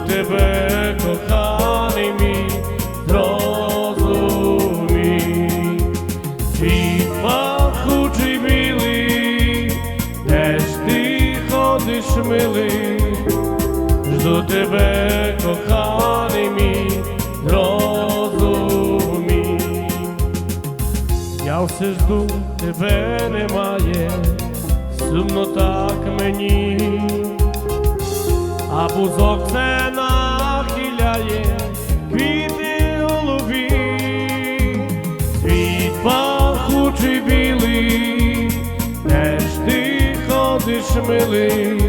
тебе, коханий мій, зрозумій. Світ пахучий білий, де ж ти ходиш милий, жду тебе, коханий мій, зрозумій. Я все жду тебе немає, сумно так мені. Бузок це нахиляє квіти голові, світ пахучий білий, де ж ти ходиш милий,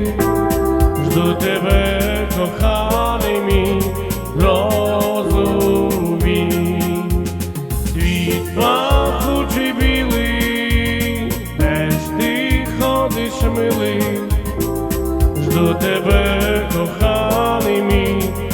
жду тебе, коханий мій. тебе, коханий мій.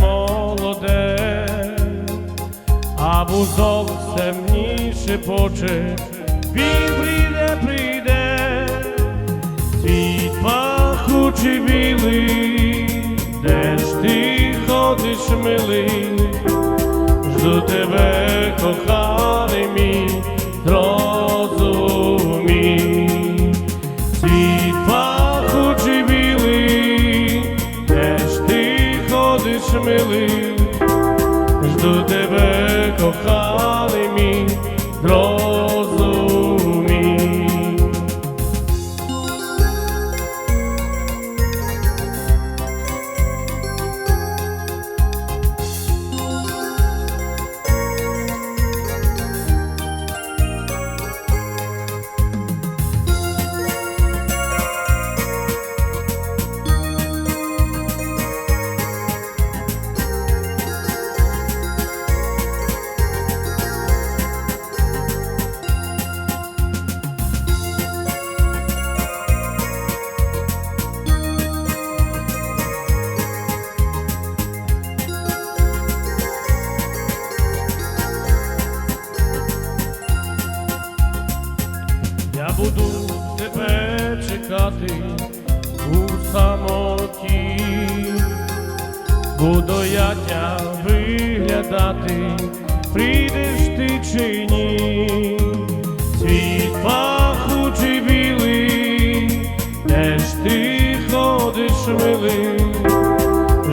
Молоде, а бузок все мені шепоче, він прийде, прийде, світ пахучий білий, де ж ти ходиш, милий, жду тебе, коханий мій, тебе, Я буду тебе чекати у самоті, буду я тя виглядати, прийдеш ти чи ні, світ пахучий білий, де ж ти ходиш, милий,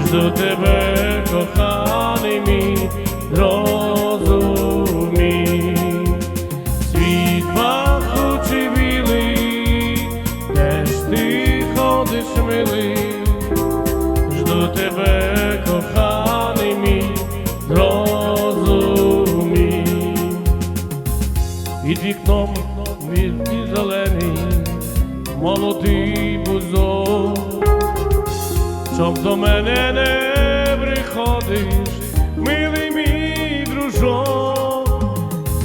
жду тебе, коханий мій, Під вікном вірні зелений, молодий бузок, щоб до мене не приходиш, милий мій дружок.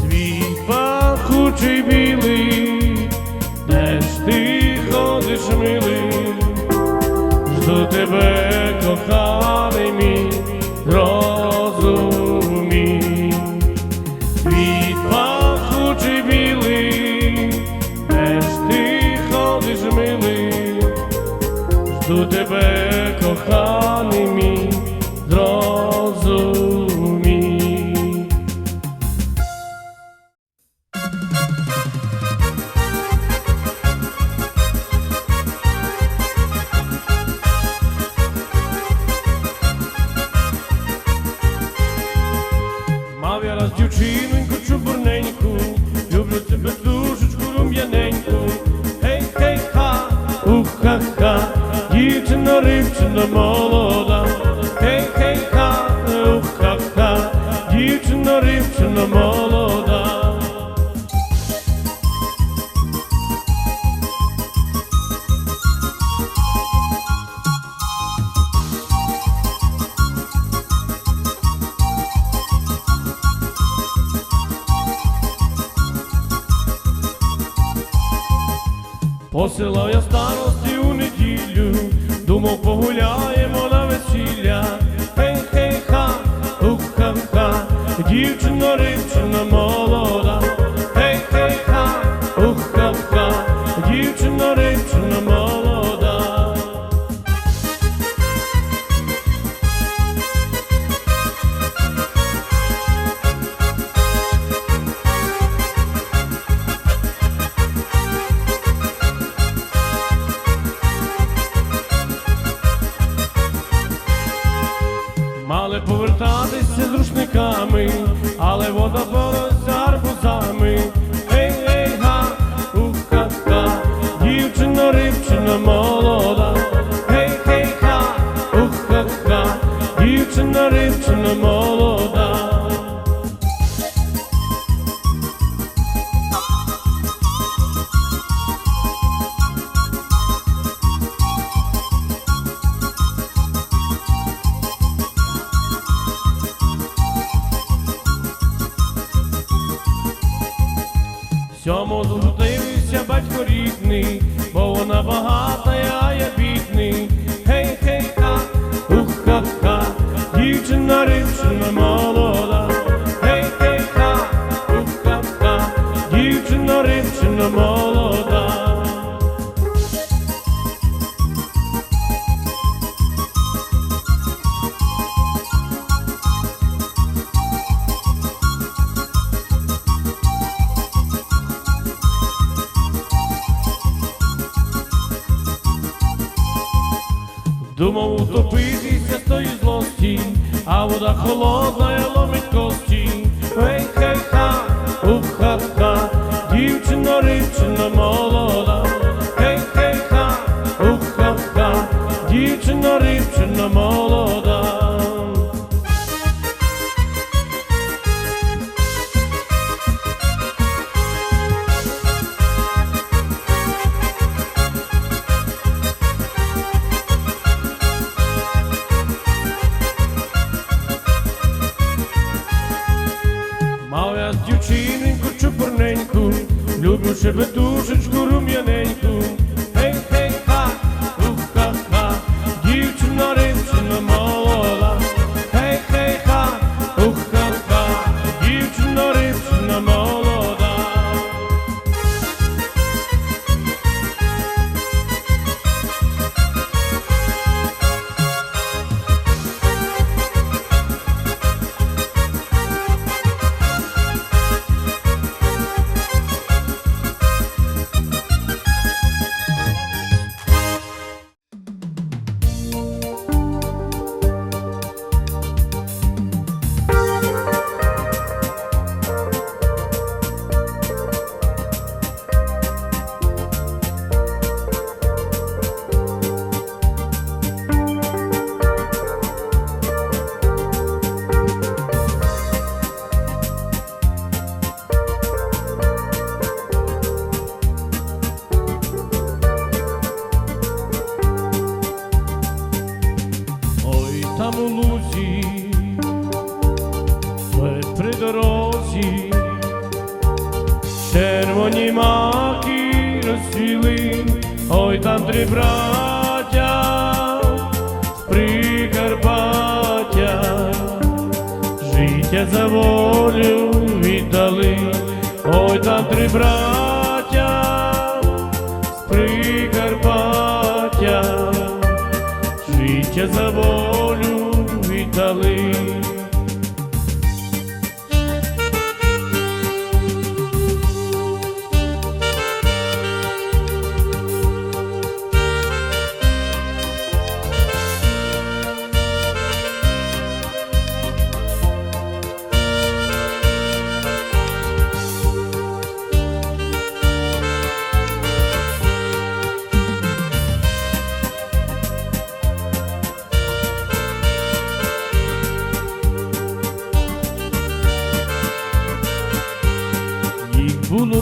Світ пахучий білий, де ж ти ходиш, милий, жду тебе, коханий мій, коханий Посилав я старості у неділю, думав, погуляємо на весілля. Хей, хей, ха, уха, ха, дівчина Сьому зустрівся батько рідний, бо вона багата, а я бідний. Гей, хей, ха, ух, ха, ха, дівчина рибчина молода. А вода холодна і ломить кості. Ей, хей, ха,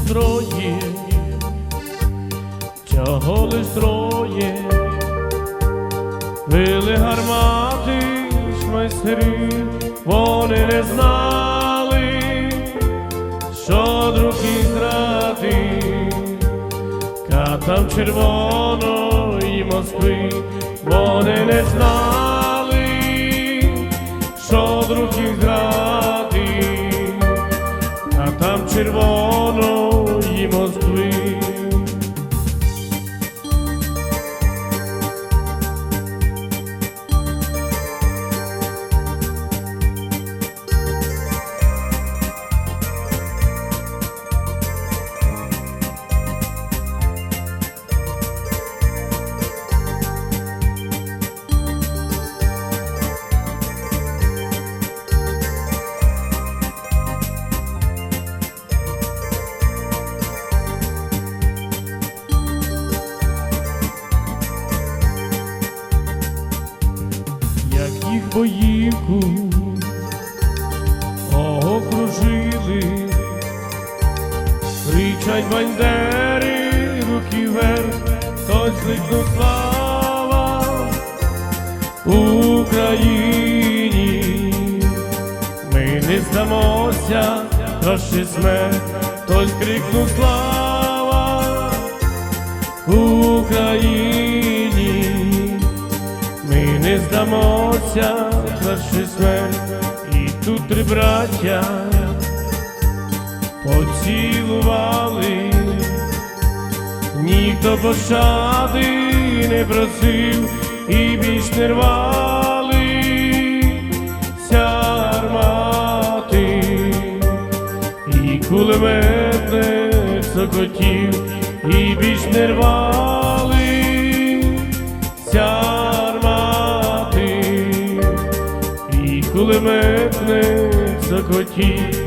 троє, чого лиш троє, вили гармати ж майстри, вони не знали, що другі зради, катам червоної Москви, вони не знали, що другі зради а там червоної бандери, руки вверх, хтось кликнув слава Україні. Ми не здамося, краще смерть, хтось крикнув слава Україні. Ми не здамося, перший смерть, і тут три браття поцілували, ніхто пощади не просив і більш не рвали ся армати, і кулеметник сокотів, і більш не рвали ся армати, і кулеметник сокотів.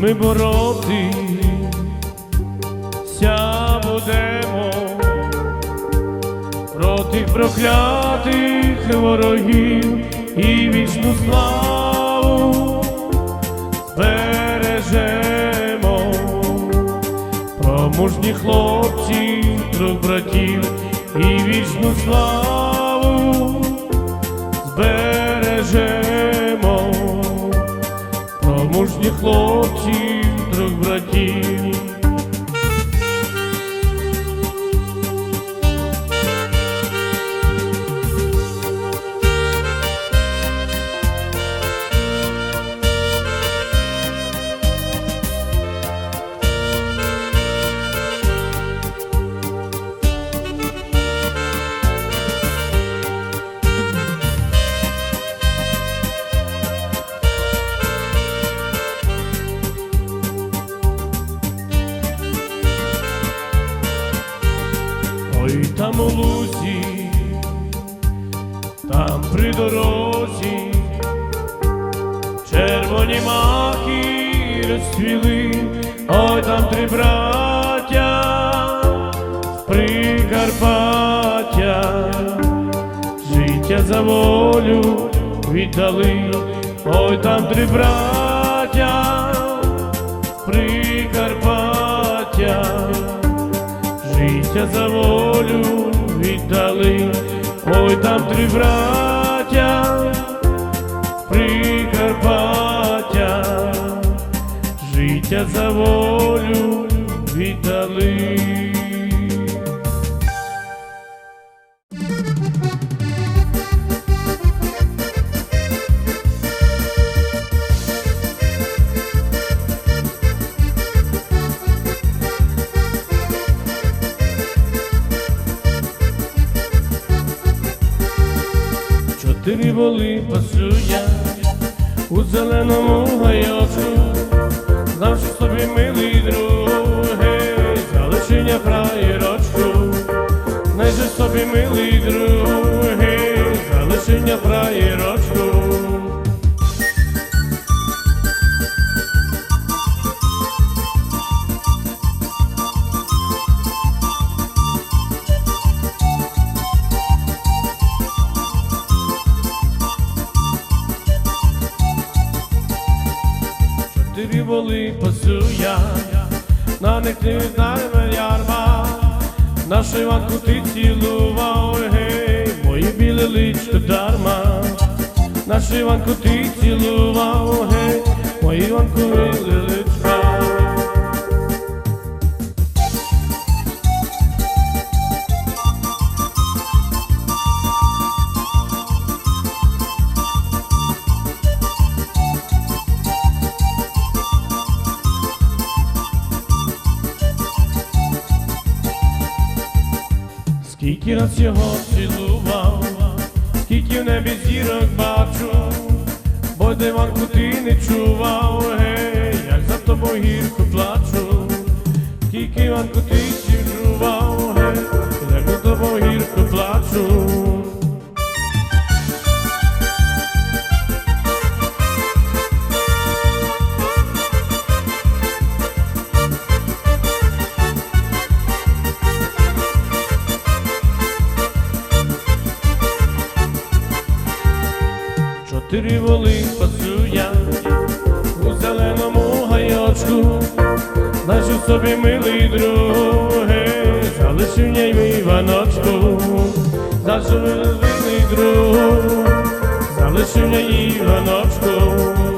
Ми боротися будемо проти проклятих ворогів і вічну славу збережемо про мужні хлопці, трьох братів і вічну славу мужні хлопців, трьох братів. Маки ой, там три браття Прикарпаття, життя за волю віддали, ой, там три браття Прикарпаття життя за волю віддали, ой там три браття, за волю віддали. Чотири воли пасу я у зеленому гайочку, собі милий друге, залишення фраєрочку, знайши собі милий друге, залишення фраєрочку. Воли пасу я, на них не знає ярма, нашу Іванку ти цілував, гей, мої біле личко дарма, нашу Іванку ти цілував, гей, мої Іванку біле Скільки раз його цілував, скільки в небі зірок бачу, бо диванку ти не чував, гей, як за тобою гірко плачу, скільки ванку ти цілував, гей, як за тобою гірко плачу. собі милий друге, залишив я мій ваночку, залишив мій друг, залишив я їй ваночку.